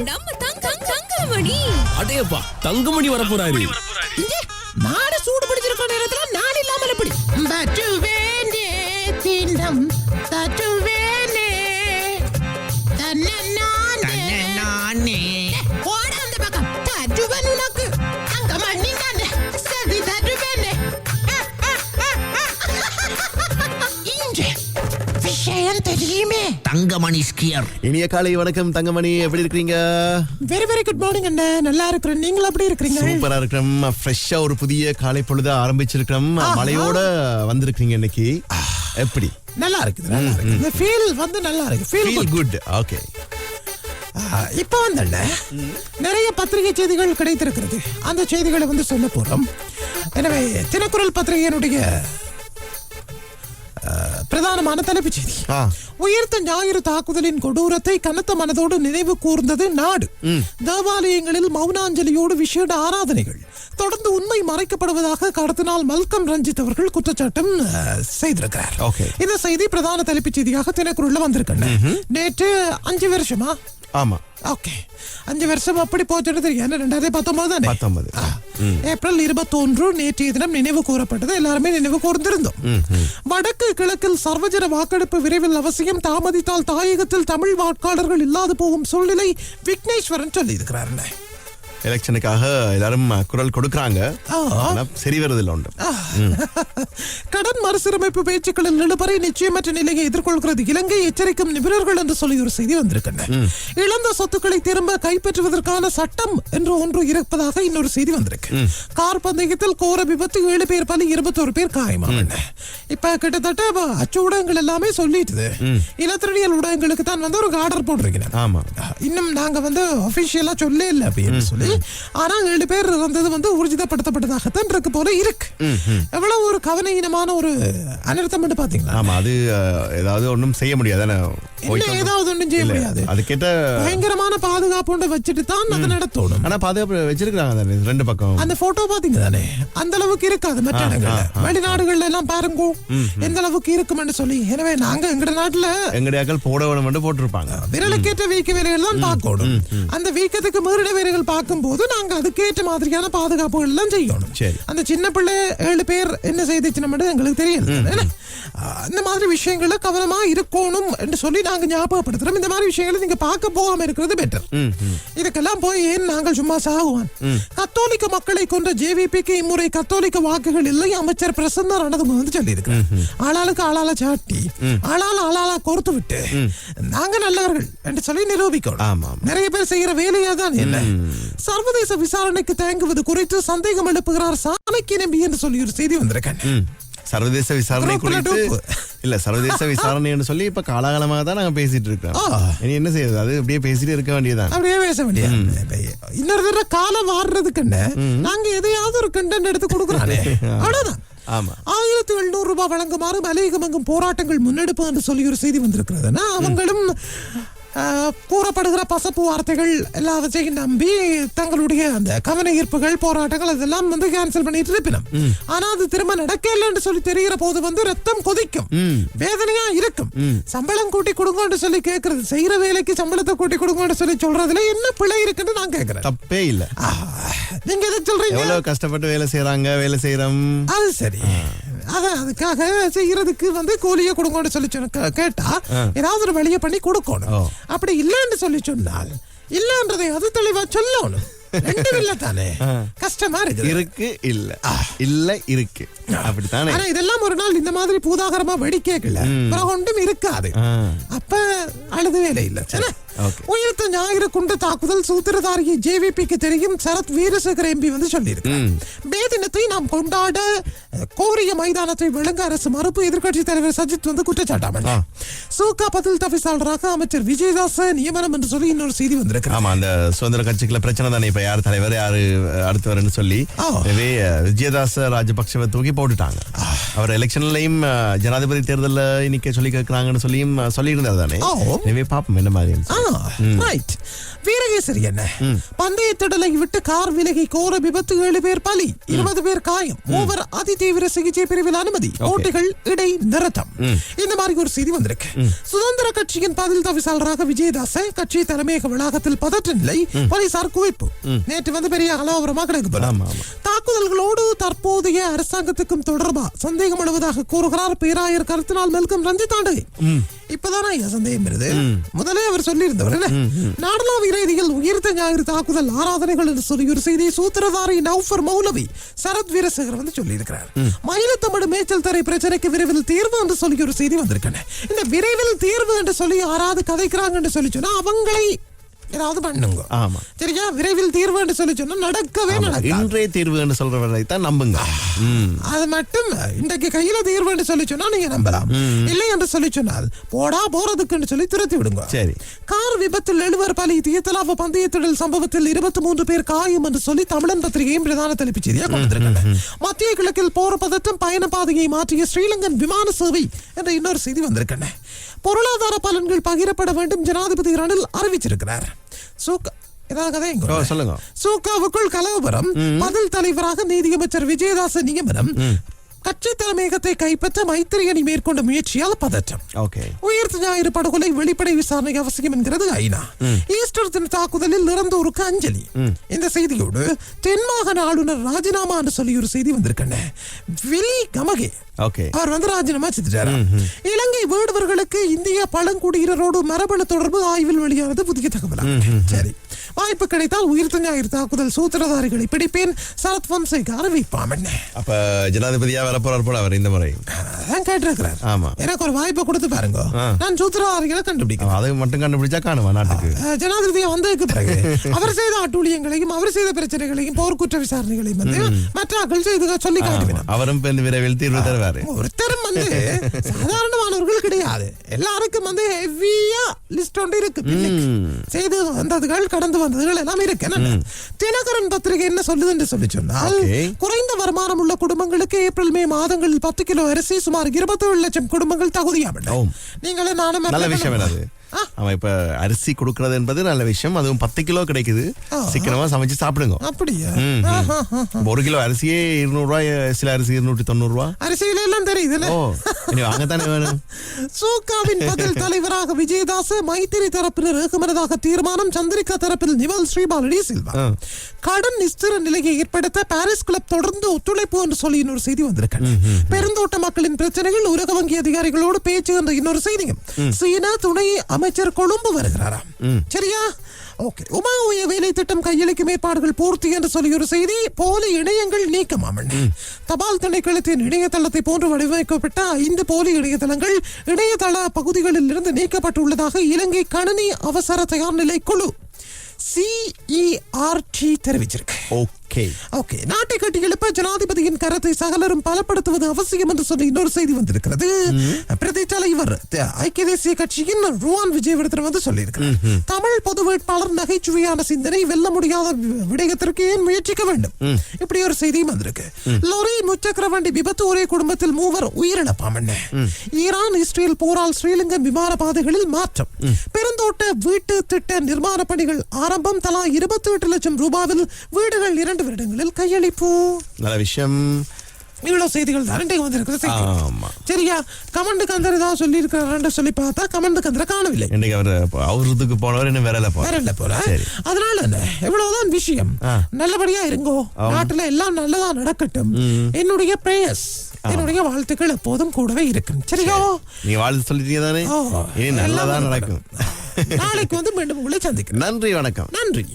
நம்ம தங்கம் தங்கமணி அடேப்பா தங்கமணி வரப்போறாரு. இங்க நாடு சூடு பிடிச்சிருக்க நேரத்துல நாடு இல்லாமல் எப்படி தட்டுவேனே திண்டம் தட்டுவேனே தெரியுமே. தங்கமணி ஸ்கியர். இனிய காலை வணக்கம் தங்கமணி. எப்படி இருக்கீங்க வெரி வெரி குட் மார்னிங் அண்ணே. நல்லா இருக்கிறேன் நீங்களும் அப்படி இருக்கிறீங்க சூப்பரா இருக்கிறோம். ஃப்ரெஷ்ஷா ஒரு புதிய காலை பொழுது ஆரம்பிச்சிருக்கிறோம். மழையோட வந்திருக்கீங்க இன்னைக்கு. எப்படி? நல்லா இருக்குது நல்லா இருக்கு இந்த ஃபீல் வந்து நல்லா இருக்கு. ஃபீல் குட் ஓகே இப்போ வந்தண்ண நிறைய பத்திரிகை செய்திகள் கிடைத்திருக்கிறது. அந்த செய்திகளை வந்து சொல்ல போறோம். எனவே தினக்குரல் பத்திரிகையினுடைய பிரதானமான தலைப்புச் செய்தி. ஆ. உயிர்த்த ஞாயிறு தாக்குதலின் கொடூரத்தை கனத்த மனதோடு நினைவு கூர்ந்தது நாடு. தேவாலயங்களில் மௌனாஞ்சலியோடு விசேட ஆராதனைகள். தொடர்ந்து உண்மை மறைக்கப்படுவதாக கடத்தினால் மல்கம் ரஞ்சித் அவர்கள் குற்றச்சாட்டம் செய்திருக்கிறார். இந்த செய்தி பிரதான தலைப்புச் செய்தியாக தினக்குரல்ல வந்திருக்கேன் நேற்று அஞ்சு வருஷமா ஆமா. ஓகே. அஞ்சு வருஷம் அப்படி போச்சுன்னு தெரியும். ரெண்டாயிரத்தி பத்தொன்பது தானே? பத்தொன்பது. ஏப்ரல் இருபத்தொன்று நேற்றைய தினம் நினைவு கூறப்பட்டது. எல்லாருமே நினைவு கூர்ந்திருந்தோம். வடக்கு கிழக்கில் சர்வஜன வாக்கெடுப்பு விரைவில் அவசியம். தாமதித்தால் தாயகத்தில் தமிழ் வாக்காளர்கள் இல்லாது போகும் சூழ்நிலை விக்னேஸ்வரன் சொல்லி இருக்கிறாருண்ணே எலெக்ஷனுக்காக எல்லாரும் குரல் கொடுக்கறாங்க. சரி வருதில்ல உண்டு. கடன் மறுசீரமைப்பு பேச்சுக்களில் நிலுபறை நிச்சயமற்ற நிலையை எதிர்கொள்கிறது. இலங்கை எச்சரிக்கும் நிபுணர்கள் என்று சொல்லி ஒரு செய்தி வந்திருக்கின்றன இழந்த சொத்துக்களை திரும்ப கைப்பற்றுவதற்கான சட்டம் என்று ஒன்று இருப்பதாக இன்னொரு செய்தி வந்திருக்கு. கார் பந்தயத்தில் கோர விபத்து ஏழு பேர் பலி இருபத்தோரு பேர் காயமாகன இப்ப கிட்டத்தட்ட அச்சு ஊடகங்கள் எல்லாமே சொல்லிட்டுது. இலத்திரனியல் ஊடகங்களுக்கு தான் வந்து ஒரு ஆர்டர் போட்டிருக்கிறேன் ஆமா. இன்னும் நாங்க வந்து அபிஷியலா சொல்ல இல்ல அப்படின்னு சொல்லி. ஆனா ஏழு பேர் இறந்தது வந்து ஊர்ஜிதப்படுத்தப்பட்டதாகத்தான் இருக்கு போல இருக்கு. எவ்வளவு ஒரு கவனஈனமான ஒரு அனர்த்தம் மட்டும் பாத்தீங்களா? ஆமா அது ஏதாவது ஒண்ணும் செய்ய முடியாது. ஏதாவது ஒண்ணும் செய்ய முடியாது. அது கேட்ட பயங்கரமான பாதுகாப்பு வச்சுட்டு தான் அதை நடத்தணும். ஆனா பாதுகாப்பு வச்சிருக்காங்க ரெண்டு பக்கம். அந்த போட்டோ பாத்தீங்க தானே? அந்த அளவுக்கு இருக்காது மற்ற இடங்கள்ல. வெளிநாடுகள்ல எல்லாம் பாருங்க எந்த அளவுக்கு இருக்கும்னு சொல்லி. எனவே நாங்க எங்கட நாட்டுல எங்கடையாக்கள் போட வேணும் போட்டிருப்பாங்க. விரலுக்கேற்ற வீக்க வேலைகள் தான் பார்க்கணும். அந்த வீக்கத்துக்கு மீறிட வேலைகள் பார்க்கும்போது நாங்க அதுக்கேற்ற மாதிரியான பாதுகாப்புகள் எல்லாம் செய்யணும். அந்த சின்ன பிள்ளை ஏழு பேர் என்ன செய்துச்சுன்னு மட்டும் எங்களுக்கு தெரியல இந்த மாதிரி விஷயங்கள்ல கவனமா இருக்கணும் என்று சொல்லி நாங்க ஞாபகப்படுத்துறோம். இந்த மாதிரி விஷயங்களை நீங்க பார்க்க போகாம இருக்கிறது பெட்டர் இதுக்கெல்லாம் போய் ஏன் நாங்கள் சும்மா சாகுவான் கத்தோலிக்க மக்களை கொண்ட ஜேவிபிக்கு இம்முறை கத்தோலிக்க வாக்குகள் இல்லை. அமைச்சர் பிரசன்ன ரணதுங்க வந்து சொல்லியிருக்கிறார். ஆளாளுக்கு ஆளாள சாட்டி ஆளாள ஆளாளா கோர்த்து விட்டு நாங்க நல்லவர்கள் என்று சொல்லி நிரூபிக்கணும். நிறைய பேர் செய்யற வேலையா தான் என்ன சர்வதேச விசாரணைக்கு தயங்குவது குறித்து சந்தேகம் எழுப்புகிறார் சாணக்கிய நம்பி என்று சொல்லி ஒரு செய்தி வந்திருக்கேன். சர்வதேச விசாரணை குறித்து. இல்ல சர்வதேச விசாரணைன்னு சொல்லி இப்ப காலகாலமாக தான் நாங்க பேசிட்டு இருக்கோம். இனி என்ன செய்யறது? அது அப்படியே பேசிட்டு இருக்க வேண்டியதுதான். அப்படியே பேச முடியாது இன்னொரு தடவை காலம் வாடுறதுக்கு என்ன? நாங்க எதையாவது ஒரு கண்டென்ட் எடுத்து கொடுக்குறானே அவ்வளவுதான். ஆயிரத்தி எழுநூறு ரூபாய் வழங்குமாறு மலையகம் எங்கும் போராட்டங்கள் முன்னெடுப்பு என்று சொல்லி ஒரு செய்தி வந்திருக்கிறதுனா அவங்களும் கூறப்படுகிற பசப்பு வார்த்தைகள் எல்லாவற்றையும் நம்பி தங்களுடைய அந்த கவன ஈர்ப்புகள் போராட்டங்கள் அதெல்லாம் வந்து கேன்சல் பண்ணிட்டு இருப்பினும். ஆனா அது திரும்ப நடக்கலன்னு சொல்லி தெரிகிற போது வந்து ரத்தம் கொதிக்கும். வேதனையா இருக்கும். சம்பளம் கூட்டி கொடுங்கன்னு சொல்லி கேட்கறது செய்யற வேலைக்கு சம்பளத்தை கூட்டி கொடுங்கன்னு சொல்லி சொல்றதுல என்ன பிழை இருக்குன்னு நான் கேட்கிறேன். தப்பே இல்ல. நீங்க எதை சொல்றீங்க? எவ்வளவு கஷ்டப்பட்டு வேலை செய்யறாங்க வேலை செய்யறோம் அது சரி. அத அதுக்காக செய்யறதுக்கு வந்து கூலியை கொடுங்கன்னு சொல்லி கேட்டா ஏதாவது ஒரு வழியை பண்ணி கொடுக்கணும். அப்படி இல்லைன்னு சொல்லி சொன்னால் இல்லன்றதை அது தெளிவா சொல்லணும். ரெண்டும் இல்ல தானே கஷ்டமா இருக்கு இருக்கு இல்ல. இல்ல இருக்கு. அப்படித்தானே? ஆனா இதெல்லாம் ஒரு நாள் இந்த மாதிரி பூதாகரமா வெடி கேட்கல அப்புறம் ஒன்றும் இருக்காது. அப்ப அழுது வேலை இல்ல. உயிர்த்த ஞாயிறு குண்டு தாக்குதல் சூத்திரதாரியை ஜேவிபிக்கு தெரியும். சரத் வீரசேகர் எம்பி வந்து சொல்லியிருக்கார் மே. தினத்தை நாம் கொண்டாட கோரிய மைதானத்தை விளங்க அரசு மறுப்பு எதிர்க்கட்சி தலைவர் சஜித் வந்து குற்றச்சாட்டாமல். சூகா பதில் தவிசாளராக அமைச்சர் விஜயதாச நியமனம் என்று சொல்லி இன்னொரு செய்தி வந்திருக்கிறார் ஆமா அந்த சுதந்திர கட்சிக்குள்ள பிரச்சனை தானே இப்ப? யார் தலைவர் யாரு அடுத்தவர்னு சொல்லி. விஜயதாச ராஜபக்சவை தூக்கி போட்டுட்டாங்க. அவர் எலெக்ஷன்லயும் ஜனாதிபதி தேர்தல்ல இன்னைக்கு சொல்லி கேட்கறாங்கன்னு சொல்லியும் சொல்லியிருந்தார் தானே? பாப்போம் என்ன மாதிரி ரைட் வீரகேசரி என்ன? பந்தய திடலை விட்டு கார் விலகி கோர விபத்து ஏழு பேர் பலி இருபது பேர் காயம் மூவர் அதிதீவிர சிகிச்சை பிரிவில் அனுமதி போட்டிகள் இடை நிறுத்தம் இந்த மாதிரி ஒரு செய்தி வந்திருக்கு. சுதந்திர கட்சியின் பதில் தவிசாளராக விஜயதாச கட்சி தலைமையக வளாகத்தில் பதற்ற நிலை போலீசார் குவிப்பு. நேற்று வந்து பெரிய கலவரமா கிடக்கு போல. ஆமா, ஆமா. தாக்குதல்களோடு தற்போதைய அரசாங்கத்துக்கும் தொடர்பா? சந்தேகம் எழுவதாக கூறுகிறார் பேராயர் கருத்தினால் மெல்கம் ரஞ்சித் ஆண்டகை. இப்பதானே ஐயா சந்தேகம் வருது? முதலே அவர் சொல்லியிருந்தவர் நாடளாவிய ரீதியில் உயிர்த்த ஞாயிறு தாக்குதல் ஆராதனைகள் என்று சொல்லி ஒரு செய்தியை சூத்திரதாரி நௌஃபர் மௌலவி சரத் வீரசேகர் வந்து சொல்லியிருக்கிறார். மயிலத்தமிழ் மேய்ச்சல் தரை பிரச்சனைக்கு விரைவில் தீர்வு என்று சொல்லி ஒரு செய்தி வந்திருக்கேன் இந்த விரைவில் தீர்வு என்று சொல்லி யாராவது கதைக்கிறாங்க என்று சொல்லி சொன்னா அவங்களை ஏதாவது பண்ணுங்க ஆமா. சரியா விரைவில் தீர்வு என்று சொல்லி சொன்னா நடக்கவே ஆமா, நடக்காது. இன்றைய தீர்வு என்று சொல்றவரை தான் நம்புங்க. அது மட்டும் இன்றைக்கு கையில தீர்வு என்று சொல்லி சொன்னா நீங்க நம்பலாம். இல்லை என்று சொல்லி சொன்னால் போடா போறதுக்கு சொல்லி துரத்தி விடுங்க. சரி. கார் விபத்தில் எழுவர் பலி தீயத்தலாவ பந்தயத்திடல் சம்பவத்தில் இருபத்தி மூன்று பேர் காயம் என்று சொல்லி தமிழன் பத்திரிகையும் பிரதான தலைப்புச் செய்தியாக கொண்டு வந்திருக்காங்க மத்திய கிழக்கில் போர் பதட்டம் பயண பாதையை மாற்றிய ஸ்ரீலங்கன் விமான சேவை என்ற இன்னொரு செய்தி வந்திருக்கன பொருளாதார பலன்கள் பகிரப்பட வேண்டும் ஜனாதிபதி ரணில் அறிவிச்சிருக்கிறார். சூக்க ஏதாவது கதை இங்க ஓ, வருது? சொல்லுங்க. சூக்காவுக்குள் கலவரம் பதில் தலைவராக நீதியமைச்சர் விஜயதாச நியமனம் கட்சி தலைமையகத்தை கைப்பற்ற மைத்திரி அணி மேற்கொண்ட முயற்சியால் பதற்றம். உயிர்த்த ஞாயிறு படுகொலை வெளிப்படை விசாரணை அவசியம் என்கிறது ஐநா ஈஸ்டர் தின தாக்குதலில் இறந்தோருக்கு அஞ்சலி. இந்த செய்தியோடு தென்மாகாண ஆளுநர் ராஜினாமா என்று சொல்லி ஒரு செய்தி வந்திருக்கேன் விலி கமகே. அவர் வந்து ராஜினாமா செஞ்சுட்டாரு? இலங்கை வேடுவர்களுக்கு இந்திய பழங்குடியினரோடு மரபணு தொடர்பு ஆய்வில் வெளியானது புதிய தகவல்? சரி. வாய்ப்பு கிடைத்தால் உயிர்த்த ஞாயிறு தாக்குதல் சூத்திரதாரிகளை பிடிப்பேன். சரத் வம்சைக்கு அறிவிப்பாம் என்ன? அப்ப ஜனாதிபதியா வர போறார் போல அவர் இந்த முறை. அதான் கேட்டிருக்கிறார். ஆமா. எனக்கு ஒரு வாய்ப்பை கொடுத்து பாருங்க. நான் சூத்திரதாரிகளை கண்டுபிடிக்கிறேன். அதை மட்டும் கண்டுபிடிச்சா காணுமா நாட்டுக்கு? ஜனாதிபதியா வந்ததுக்கு பிறகு அவர் செய்த அட்டூழியங்களையும் அவர் செய்த பிரச்சனைகளையும் போர்க்குற்ற விசாரணைகளையும் வந்து மற்ற ஆட்கள் செய்து சொல்லி காட்டுவேன். அவரும் விரைவில் தீர்வு தருவாரு. ஒருத்தரும் வந்து சாதாரணமானவர்கள் கிடையாது. எல்லாருக்கும் வந்து ஹெவியா லிஸ்ட் ஒன்று இருக்கு. செய்து வந்ததுகள் கடந்து வந்ததுகள் எல்லாம் இருக்கு என்ன? தினகரன் பத்திரிகை என்ன சொல்லுது என்று சொல்லி சொன்னால். குறைந்த வருமானம் உள்ள குடும்பங்களுக்கு ஏப்ரல் மே மாதங்களில் பத்து கிலோ அரிசி சுமார் இருபத்தேழு லட்சம் குடும்பங்கள் தகுதியாவில்லை ஓம். நீங்களும் நானும் அவன் இப்ப அரிசி கொடுக்கறது என்பது நல்ல விஷயம். அதுவும் பத்து கிலோ கிடைக்குது. சீக்கிரமா சமைச்சு சாப்பிடுங்க. அப்படியா? ஒரு கிலோ அரிசியே இருநூறு ரூபாய் சில அரிசி இருநூற்றி தொண்ணூறு ரூபா அரிசியில எல்லாம் தெரியுதுல்ல? ஓ இனி வாங்கத்தானே வேணும்? சூக்காவின் பதில் தலைவராக விஜயதாச மைத்திரி தரப்பினர் ஏகமனதாக தீர்மானம் சந்திரிகா தரப்பில் நிமல் ஸ்ரீபாலடி சில்வா. கடன் நிஸ்திர நிலையை ஏற்படுத்த பாரிஸ் கிளப் தொடர்ந்து ஒத்துழைப்பு என்று சொல்லி இன்னொரு செய்தி வந்திருக்கு பெருந்தோட்ட மக்களின் பிரச்சனைகள் உலக வங்கி அதிகாரிகளோடு பேச்சு என்ற இன்னொரு செய்தியும். சீனா துணை அமைச்சர் கொழும்பு வருகிறாராம். சரியா? ஓகே. உமா உய வேலை திட்டம் கையளிக்கும் ஏற்பாடுகள் பூர்த்தி என்று சொல்லி ஒரு செய்தி போலி இணையங்கள் நீக்கமாமன் தபால் திணைக்களத்தின் இணையதளத்தை போன்று வடிவமைக்கப்பட்ட ஐந்து போலி இணையதளங்கள் இணையதள பகுதிகளில் இருந்து நீக்கப்பட்டுள்ளதாக இலங்கை கணினி அவசர தயார் நிலை குழு சிஇஆர்டி தெரிவிச்சிருக்கு. ஓகே ஓகே நாட்டை கட்டி எழுப்ப ஜனாதிபதியின் கரத்தை சகலரும் பலப்படுத்துவது அவசியம் என்று சொல்லி இன்னொரு செய்தி வந்திருக்கிறது. பிரதி தலைவர் ஐக்கிய தேசிய கட்சியின் ருவான் விஜயவர்தன் வந்து சொல்லியிருக்கிறார். தமிழ் பொது வேட்பாளர் நகைச்சுவையான சிந்தனை வெல்ல முடியாத விடயத்திற்கு ஏன் முயற்சிக்க வேண்டும்? இப்படி ஒரு செய்தியும் வந்திருக்கு. லொரி முச்சக்கர வண்டி விபத்து ஒரே குடும்பத்தில் மூவர் உயிரிழப்பாம் ஈரான் இஸ்ரேல் போரால் ஸ்ரீலங்கன் விமான பாதைகளில் மாற்றம். பெருந்தோட்ட வீட்டு திட்ட நிர்மாண பணிகள் ஆரம்பம் தலா இருபத்தி எட்டு லட்சம் ரூபாவில் வீடுகள் இரண்டு வருடங்களில் கையளிப்பு. நல்ல விஷயம். இவ்வளவு செய்திகள் தான் இன்றைக்கு வந்திருக்கிற செய்தி ஆமா. சரியா? கமண்டு கந்தர் ஏதாவது சொல்லி இருக்கிறாரு சொல்லி பார்த்தா கமண்டு கந்தரை காணவில்லை. இன்னைக்கு அவர் அவருக்கு போனவர் என்ன வேற போற வேற இல்ல போல சரி. அதனால என்ன? எவ்வளவுதான் விஷயம். நல்லபடியா இருங்கோ. நாட்டுல எல்லாம் நல்லதா நடக்கட்டும். என்னுடைய பிரேயர்ஸ் என்னுடைய வாழ்த்துக்கள் எப்போதும் கூடவே இருக்கும். சரியா? நீங்க வாழ்த்து சொல்லிட்டீங்க தானே? நல்லதா நடக்கும். நாளைக்கு வந்து மீண்டும் உங்களை சந்திக்கிறேன். நன்றி வணக்கம். நன்றி.